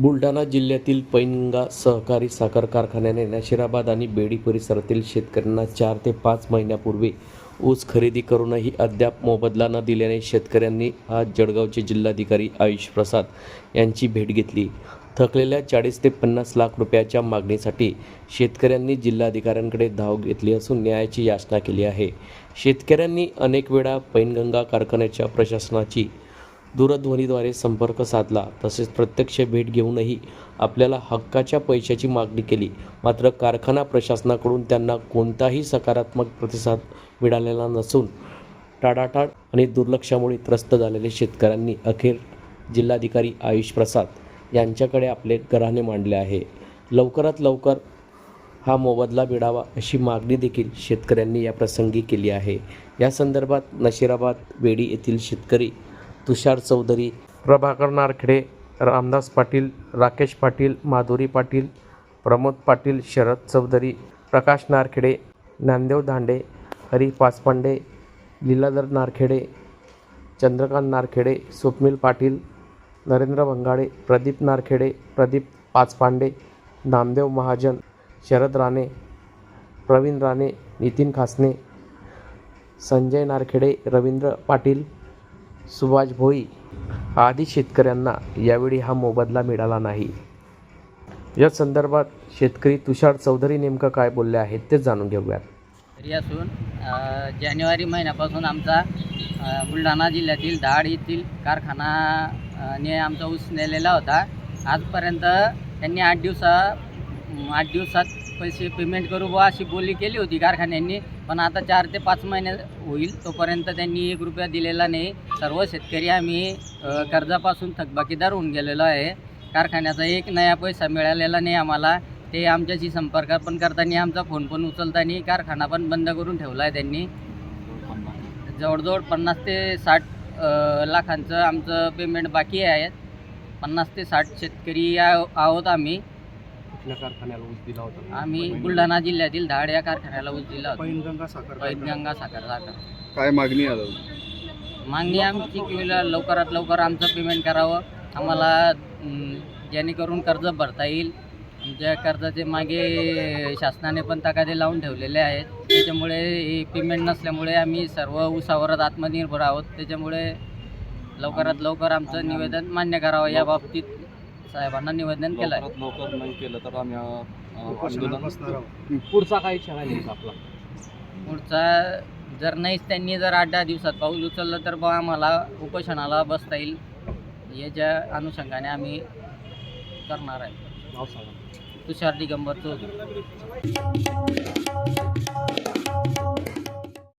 बुलढाणा जिल्ह्यातील पैनगा सहकारी साखर कारखान्याने नशिराबाद आणि बेडी परिसरातील शेतकऱ्यांना चार ते पाच महिन्यापूर्वी ऊस खरेदी करूनही अद्याप मोबदला न दिल्याने शेतकऱ्यांनी आज जळगावचे जिल्हाधिकारी आयुष प्रसाद यांची भेट घेतली. थकलेल्या चाळीस ते पन्नास लाख रुपयाच्या मागणीसाठी शेतकऱ्यांनी जिल्हाधिकाऱ्यांकडे धाव घेतली असून न्यायाची याचना केली आहे. शेतकऱ्यांनी अनेक वेळा पैनगंगा कारखान्याच्या प्रशासनाची दूरध्वनीद्वारे संपर्क साधला तसेच प्रत्यक्ष भेट घेऊनही आपल्याला हक्काच्या पैशाची मागणी केली. मात्र कारखाना प्रशासनाकडून त्यांना कोणताही सकारात्मक प्रतिसाद मिळालेला नसून टाळाटाळ आणि दुर्लक्षामुळे त्रस्त झालेले शेतकऱ्यांनी अखेर जिल्हाधिकारी आयुष प्रसाद यांच्याकडे आपले गराणे मांडले आहे. लवकरात लवकर हा मोबदला मिळावा अशी मागणी देखील शेतकऱ्यांनी या प्रसंगी केली आहे. या संदर्भात नशिराबाद वेडी येथील शेतकरी तुषार चौधरी. प्रभाकर नारखेडे रामदास पाटील राकेश पाटील माधुरी पाटील प्रमोद पाटील शरद चौधरी प्रकाश नारखेडे ज्ञानदेव दांडे हरी पाचपांडे लीलाधर नारखेडे चंद्रकांत नारखेडे स्वप्नील पाटील नरेंद्र भंगाडे प्रदीप नारखेडे प्रदीप पाचपांडे नामदेव महाजन शरद राणे प्रवीण राणे नितीन खासने संजय नारखेडे रवींद्र पाटील सुभाष भोई आदी शेतकऱ्यांना यावेळी हा मोबदला मिळाला नाही. या संदर्भात शेतकरी तुषार चौधरी नेमकं काय बोलले आहेत ते जाणून घेऊयात. तरी असून जानेवारी महिन्यापासून आमचा बुलढाणा जिल्ह्यातील धाड येथील कारखाना ने आमचा ऊस नेलेला होता. आजपर्यंत त्यांनी आठ दिवसा आठ दिवसात पैसे पेमेंट करू बुवा अशी बोली केली होती कारखान्यांनी. पण आता चार ते पाच महिने होईल तोपर्यंत त्यांनी एक रुपया दिलेला नाही. सर्व शेतकरी आम्ही कर्जापासून थकबाकीदार होऊन गेलेलो आहे. कारखान्याचा एक नया पैसा मिळालेला नाही आम्हाला. ते आमच्याशी संपर्क पण करताना आमचा फोन पण उचलताना कारखाना पण बंद करून ठेवला आहे त्यांनी. जवळजवळ पन्नास ते साठ लाखांचं आमचं पेमेंट बाकी आहे. पन्नास ते साठ शेतकरी आहोत आम्ही. कुठल्या कारखान्याला ऊस दिला होता? आम्ही बुलढाणा जिल्ह्यातील धाड या कारखान्याला ऊस दिला होता. पैनगंगा साखर पैनगंगा साखर साखर काय मागणी आहे आता? मागणी आमची की लवकरात लवकर आमचं पेमेंट करावं. आम्हाला अं, जेणेकरून कर्ज भरता येईल. आमच्या कर्जाचे मागे शासनाने पण तगादे लावून ठेवलेले आहेत. त्याच्यामुळे हे पेमेंट नसल्यामुळे आम्ही सर्व उसावरच आत्मनिर्भर आहोत. त्याच्यामुळे लवकरात लवकर आमचं निवेदन मान्य करावं. या बाबतीत साहेबांना निवेदन केलं आहे लवकर नाही केलं तर आम्ही आंदोलन पुढचा काय इच्छा आहे आपला? पुढचा जर नाहीच त्यांनी जर आठ दहा दिवसात पाऊल उचललं तर बा आम्हाला उपोषणाला बसता येईल. याच्या अनुषंगाने आम्ही करणार आहे. हो, तुषार दिगंबर चौधरी.